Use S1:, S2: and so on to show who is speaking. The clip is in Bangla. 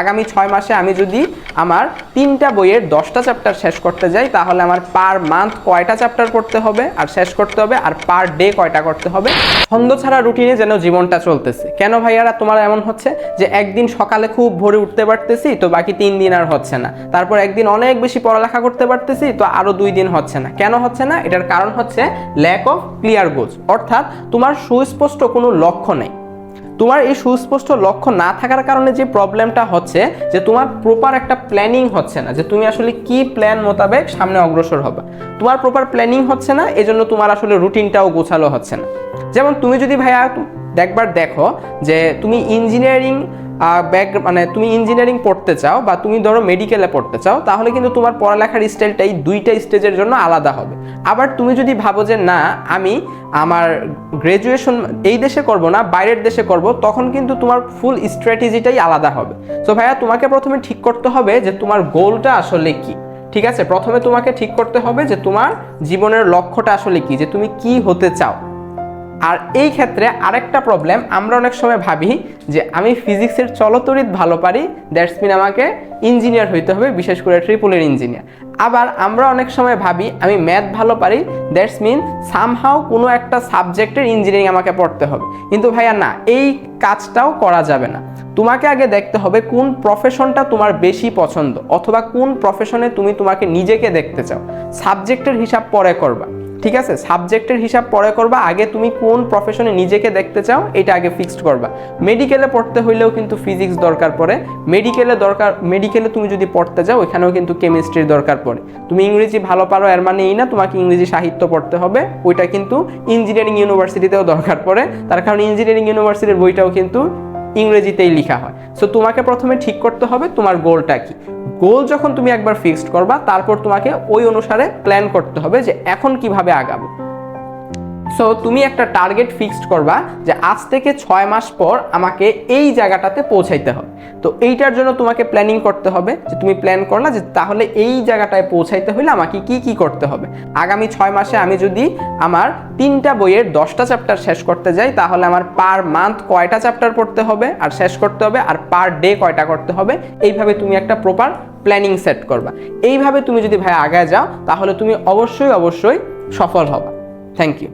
S1: আগামী ছয় মাসে আমি যদি আমার তিনটা বইয়ের দশটা চ্যাপ্টার শেষ করতে যাই, তাহলে আমার পার মান্থ কয়টা চ্যাপ্টার করতে হবে? আর শেষ করতে হবে, আর পার ডে কয়টা করতে হবে? ছন্দ ছাড়া রুটিনে যেন জীবনটা চলতেছে। কেন ভাইয়ারা, তোমার এমন হচ্ছে যে একদিন সকালে খুব ভোরে উঠতে পারতেছি, তো বাকি তিন দিন আর হচ্ছে না। তারপর একদিন অনেক বেশি পড়ালেখা করতে পারতেছি, তো আরও দুই দিন হচ্ছে না। কেন হচ্ছে না? এটার কারণ হচ্ছে ল্যাক অফ ক্লিয়ার গোলস অর্থাৎ তোমার সুস্পষ্ট কোনো লক্ষ্য নেই। তোমার এই সুস্পষ্ট লক্ষ্য না থাকার কারণে যে প্রবলেমটা হচ্ছে, যে তোমার প্রপার একটা প্ল্যানিং হচ্ছে না, যে তুমি আসলে কি প্ল্যান মোতাবেক সামনে অগ্রসর হবে। তোমার প্রপার প্ল্যানিং হচ্ছে না, এজন্য তোমার আসলে রুটিনটাও গোছালো হচ্ছে না। যেমন তুমি যদি ভাইয়া দেখবার দেখো যে তুমি ইঞ্জিনিয়ারিং ব্যাক মানে তুমি ইঞ্জিনিয়ারিং পড়তে চাও বা তুমি ধরো মেডিকেলে পড়তে চাও, তাহলে কিন্তু তোমার পড়ালেখার স্টাইলটাই দুইটা স্টেজের জন্য আলাদা হবে। আবার তুমি যদি ভাবো যে না, আমি আমার গ্রাজুয়েশন এই দেশে করব না, বাইরের দেশে করব, তখন কিন্তু তোমার ফুল স্ট্র্যাটেজিটাই আলাদা হবে। তো ভাইয়া, তোমাকে প্রথমে ঠিক করতে হবে যে তোমার গোলটা আসলে কি, ঠিক আছে? প্রথমে তোমাকে ঠিক করতে হবে যে তোমার জীবনের লক্ষ্যটা আসলে কি, যে তুমি কি হতে চাও। আর এই ক্ষেত্রে আরেকটা প্রবলেম আমরা অনেক সময় ভাবি যে আমি ফিজিক্সের চলতরিত ভালো পারি দ্যাটস মিন আমাকে ইঞ্জিনিয়ার হইতে হবে, বিশেষ করে ট্রিপলের ইঞ্জিনিয়ার আবার আমরা অনেক সময় ভাবি, আমি ম্যাথ ভালো পারি দ্যাটস মিন সামহাও কোনো একটা সাবজেক্টের ইঞ্জিনিয়ারিং আমাকে পড়তে হবে। কিন্তু ভাইয়া না, এই কাজটাও করা যাবে না। তোমাকে আগে দেখতে হবে কোন প্রফেশনটা তোমার বেশি পছন্দ, অথবা কোন প্রফেশনে তুমি তোমাকে নিজেকে দেখতে চাও। সাবজেক্টের হিসাব পরে করবা। ঠিক আছে? সাবজেক্টের হিসাব পরে করবা। আগে তুমি কোন প্রফেশনে নিজেকে দেখতে চাও, এটা আগে ফিক্সড করবা। মেডিকেলে পড়তে হইলেও কিন্তু ফিজিক্স দরকার পড়ে। মেডিকেলে দরকার মেডিকেলে তুমি যদি পড়তে যাও ওইখানেও কিন্তু কেমিস্ট্রির দরকার পড়ে। তুমি ইংরেজি ভালো পারো, এর মানে এই না তোমাকে ইংরেজি সাহিত্য পড়তে হবে। ওইটা কিন্তু ইঞ্জিনিয়ারিং ইউনিভার্সিটিতেও দরকার পড়ে। তার কারণ ইঞ্জিনিয়ারিং ইউনিভার্সিটির বইটাও কিন্তু ইংরেজিতেই লেখা হয়। সো তোমাকে প্রথমে ঠিক করতে হবে তোমার গোলটা কি। গোল যখন তুমি একবার ফিক্সড করবা, তারপর তোমাকে ওই অনুসারে প্ল্যান করতে হবে যে এখন কীভাবে আগাবো। সো তুমি একটা টার্গেট ফিক্সড করবা যে আজ থেকে ছয় মাস পর আমাকে এই জায়গাটাতে পৌঁছাইতে হবে। তো এইটার জন্য তোমাকে প্ল্যানিং করতে হবে যে তুমি প্ল্যান করলা যে তাহলে এই জায়গাটায় পৌঁছাইতে হলে আমাকে কি কি করতে হবে। আগামী ছয় মাসে আমি যদি আমার তিনটা বইয়ের দশটা চ্যাপ্টার শেষ করতে যাই, তাহলে আমার পার মান্থ কয়টা চ্যাপ্টার পড়তে হবে আর শেষ করতে হবে আর পার ডে কয়টা করতে হবে, এইভাবে তুমি একটা প্রপার প্ল্যানিং সেট করবা। এইভাবে তুমি যদি ভাই আগায় যাও, তাহলে তুমি অবশ্যই অবশ্যই সফল হবা। Thank you